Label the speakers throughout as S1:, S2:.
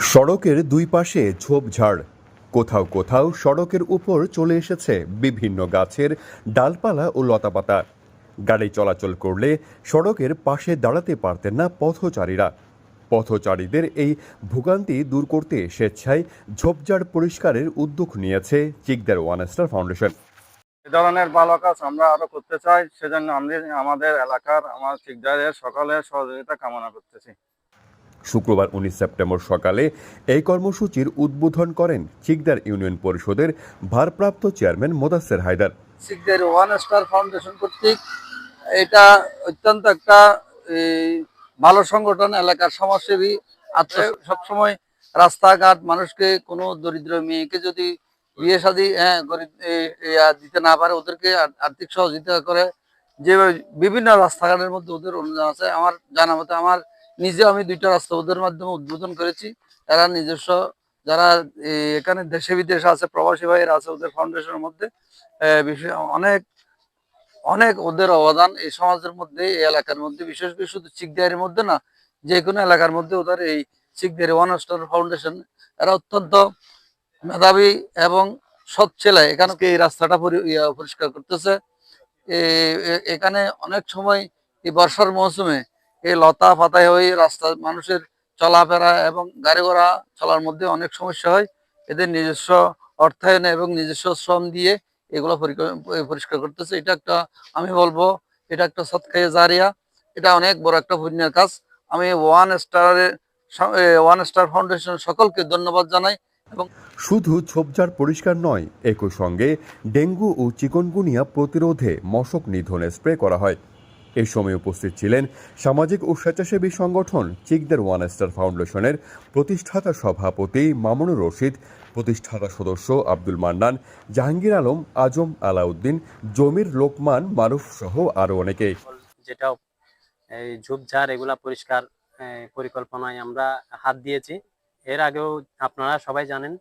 S1: সড়কের দুই পাশে ঝোপঝাড় কোথাও কোথাও সড়কের উপর চলে এসেছে বিভিন্ন গাছের ডালপালা ও লতাপাতা। গাড়ি চলাচল করলে সড়কের পাশে দাঁড়াতে পারতেন না পথচারীরা। পথচারীদের এই ভোগান্তি দূর করতে স্বেচ্ছায় ঝোপঝাড় পরিষ্কারের উদ্যোগ নিয়েছে চিকদার ওয়ান স্টার ফাউন্ডেশন।
S2: এ ধরনের ভালো কাজ আমরা আরও করতে চাই, সেজন্য আমরা আমাদের এলাকার, আমার ঠিকদারের সকলের সহযোগিতা কামনা করতেছি।
S1: শুক্রবার উনিশ সেপ্টেম্বর সকালে এই কর্মসূচির উদ্বোধন করেন চিকদার ইউনিয়ন পরিষদের ভারপ্রাপ্ত চেয়ারম্যান মোদাসের হায়দার।
S3: শিখদের ওয়ান স্টার ফাউন্ডেশন কর্তৃক এটা অত্যন্ত একটা ভালো সংগঠন, এলাকার সমাজসেবী। সবসময় রাস্তাঘাট, মানুষকে কোনো দরিদ্র মেয়েকে যদি বিয়ে শাদী হ্যাঁ গরিব দিতে না পারে, ওদেরকে আর্থিক সহযোগিতা করে। যে বিভিন্ন রাস্তাঘাটের মধ্যে ওদের অনুদান আছে, আমার জানা মতে আমার নিজে আমি দুইটা ওদের মাধ্যমে উদ্বোধন করেছি। এরা নিজস্ব যারা এখানে দেশে বিদেশে আছে, প্রবাসী ভাইয়েরা আছে, ওদের ফাউন্ডেশনের মধ্যে অনেক অনেক ওদের অবদান এই সমাজের মধ্যে, এই এলাকার মধ্যে, বিশেষ করে শুধু চিকদিয়ারির মধ্যে না যে কোনো এলাকার মধ্যে ওদের এই চিকদিয়ারি ওয়ান স্টার ফাউন্ডেশন এরা অত্যন্ত মেধাবী এবং সৎ ছেলে। এখানে এই রাস্তাটা পরি- পরিষ্কার করতেছে এখানে অনেক সময় এই বর্ষার মৌসুমে এই লতা পাতায় হয়ে রাস্তা মানুষের চলাফেরা এবং গাড়ি ঘোড়া চলার মধ্যে অনেক সমস্যা হয়। এদের নিজস্ব অর্থায়নে এবং নিজস্ব শ্রম দিয়ে এগুলো পরিষ্কার করতেছে। এটা একটা, আমি বলব, এটা একটা সৎকায়ে জারিয়া। এটা অনেক বড় একটা পুণ্যের কাজ। আমি ওয়ান স্টারের ওয়ান স্টার ফাউন্ডেশন সকলকে ধন্যবাদ জানাই এবং
S1: শুধু ঝোপঝাড় পরিষ্কার নয়, একই সঙ্গে ডেঙ্গু ও চিকনগুনিয়া প্রতিরোধে মশক নিধনে স্প্রে করা হয়। এই সময় উপস্থিত ছিলেন সামাজিক ও স্বেচ্ছাসেবী সংগঠন চিকদার ওয়ান স্টার ফাউন্ডেশনের প্রতিষ্ঠাতা সভাপতি মামুনুর রশিদ, প্রতিষ্ঠাতা সদস্য আব্দুল মান্নান, জাহাঙ্গীর আলম, আজম আলাউদ্দিন, জমির লোকমান মারুফ সহ আরও অনেকে।
S4: যেটা এই ঝোপঝাড় এগুলা পরিষ্কার পরিকল্পনায় আমরা হাত দিয়েছি। এর আগেও আপনারা সবাই জানেন,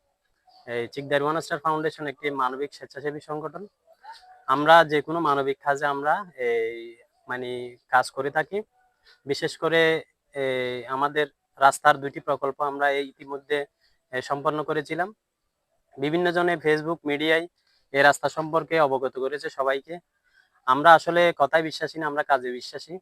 S4: এই চিকদার ওয়ান স্টার ফাউন্ডেশন একটি মানবিক স্বেচ্ছাসেবী সংগঠন। আমরা যে কোনো মানবিক কাজে আমরা এই মানে কাজ করে থাকি। বিশেষ করে আমাদের রাস্তার দুটি প্রকল্প আমরা এই ইতিমধ্যে সম্পন্ন করেছিলাম। বিভিন্ন জনে ফেসবুক মিডিয়ায় এই রাস্তা সম্পর্কে অবগত করেছে সবাইকে। আমরা আসলে কথায় বিশ্বাসী না, আমরা কাজে বিশ্বাসী।